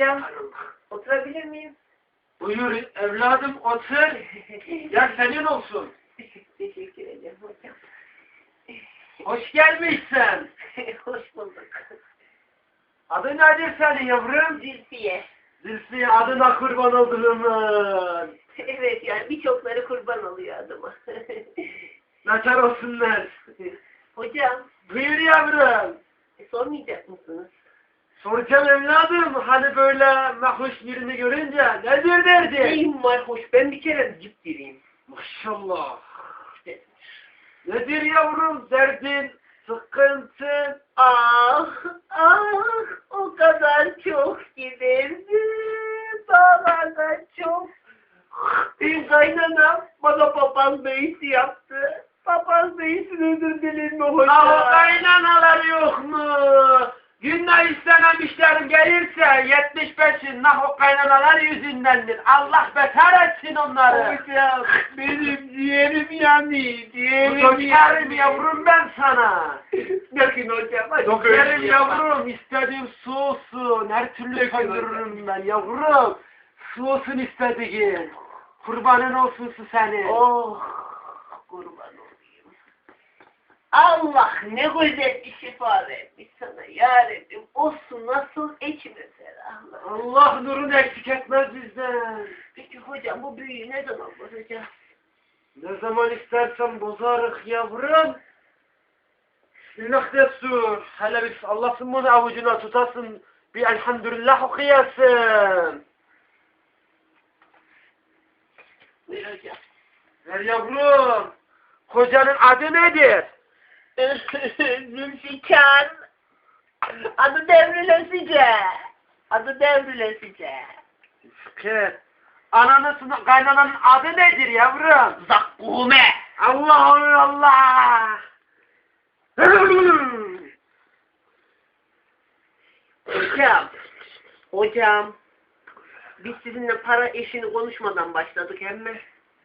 hocam. Oturabilir miyim? Buyur evladım otur. Ya senin olsun. Teşekkür ederim hocam. Hoş gelmişsin. Hoş bulduk. Adı nedir senin yavrum? Zülfiye. Zülfiye adına kurban olduğumun. Evet yani birçokları kurban oluyor adıma. Nakar olsunlar. hocam Buyur yavrum. e, sormayacak mısınız? Soracağım evladım hani böyle mehus birini görünce nedir derdi? Neyim var hoş ben bir kere cip gireyim. Maşallah. Nedir yavrum derdin, sıkıntın? Ah ah o kadar çok giderdi. Dağlarda çok. Bir kaynanam bana papaz beyti yaptı. Papaz beytin özür dilerim mi hocam? Ah kaynanalar yok mu? Günde istememişlerim gelirse 75'in nah o kaynanalar yüzündendir. Allah beter etsin onları. Hocam benim ciğerim yani ciğerim Dökerim yavrum ben sana. Dökün hocam Dökerim yapma. yavrum istediğim su olsun. Her türlü söndürürüm ben yavrum. Su olsun istediğin. Kurbanın olsun su senin. Oh kurban olayım. Allah ne güzel bir şifa sana ya Rabbim. O su nasıl içime ferahlar. Allah nurunu eksik etmez bizden. Peki hocam bu büyüyü ne zaman bozacağız? Ne zaman istersen bozarık yavrum. Bismillah destur. Hele biz Allah'ın bunu avucuna tutasın. Bir elhamdülillah okuyasın. Buyur hocam. Ver yavrum. Kocanın adı nedir? Zülfikar. Adı devrilesice. Adı devrilesice. Fikir. Ananın, kaynananın adı nedir yavrum? Zakkume. Allah Allah. Hocam. Hocam. Biz sizinle para işini konuşmadan başladık emme.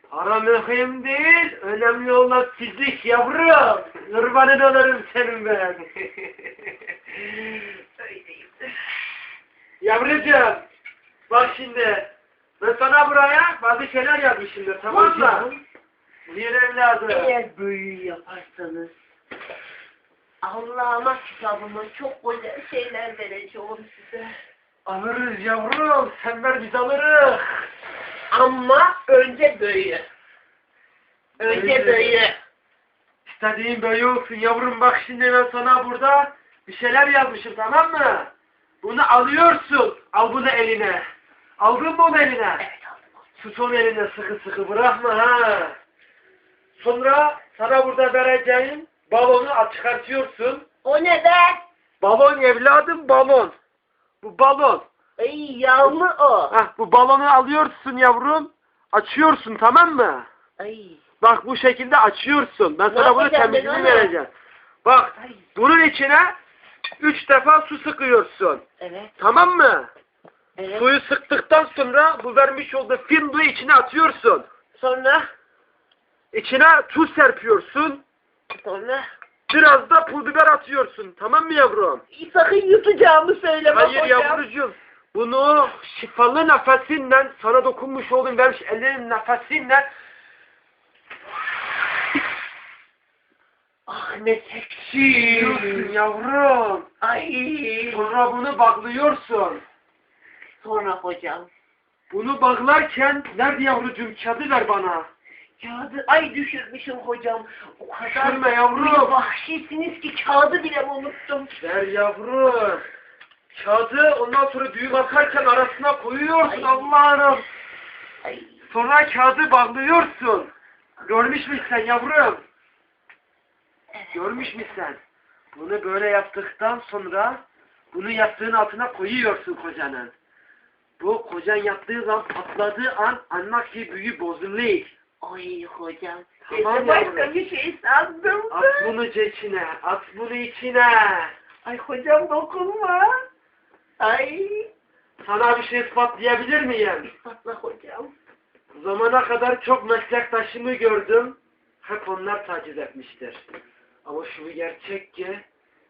Para mühim değil, önemli olan fizik yavrum. Kurbanın olurum senin ben. Öyleyim. Yavrucuğum, bak şimdi, ben sana buraya bazı şeyler yazmışımdır, tamam mı? Bir evladım. Eğer büyü yaparsanız Allah'ıma kitabıma çok güzel şeyler vereceğim size. Alırız yavrum, sen ver biz alırız. Ama önce büyü. Önce Önce. büyü. İstediğin böyle olsun yavrum, bak şimdi ben sana burada bir şeyler yazmışım, tamam mı? Bunu alıyorsun, al bunu eline. Aldın mı onu eline? Evet aldım. Tut onu eline sıkı sıkı bırakma ha. Sonra sana burada vereceğim balonu çıkartıyorsun. O ne be? Balon evladım balon. Bu balon. Ay yağlı o. Hah, bu balonu alıyorsun yavrum. Açıyorsun tamam mı? Ay. Bak bu şekilde açıyorsun. Ben sana bunu temizliğini vereceğim. Bak Ay. bunun içine üç defa su sıkıyorsun. Evet. Tamam mı? Evet. Suyu sıktıktan sonra bu vermiş olduğu finduyu içine atıyorsun. Sonra İçine tuz serpiyorsun. sonra Biraz da pul biber atıyorsun. Tamam mı yavrum? sakın yutacağımı söyleme Hayır hocam. yavrucuğum. Bunu şifalı nefesinle sana dokunmuş olduğun vermiş ellerin nefesinle Ah ne seksi. yiyorsun yavrum. Ay. Sonra bunu bağlıyorsun. Sonra hocam. Bunu bağlarken nerede yavrucuğum kağıdı ver bana. Kağıdı ay düşürmüşüm hocam. O kadar Düşürme yavrum. vahşisiniz ki kağıdı bile unuttum. Ver yavrum. Kağıdı ondan sonra düğüm atarken arasına koyuyorsun Ay. Allah'ım. Ay. Sonra kağıdı bağlıyorsun. Görmüş müsün sen yavrum? Görmüş müsün? Bunu böyle yaptıktan sonra bunu yastığın altına koyuyorsun kocanın. Bu kocan yaptığı zaman patladığı an anmak ki büyü bozuluyor. Ay hocam. Tamam de başka yavrum. bir şey sandım. At bunu içine, at bunu içine. Ay hocam dokunma. Ay. Sana bir şey ispatlayabilir miyim? İspatla hocam. Zamana kadar çok meslektaşımı gördüm. Hep onlar taciz etmiştir. Ama şu gerçek ki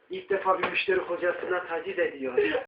ilk defa bir müşteri kocasına taciz ediyor.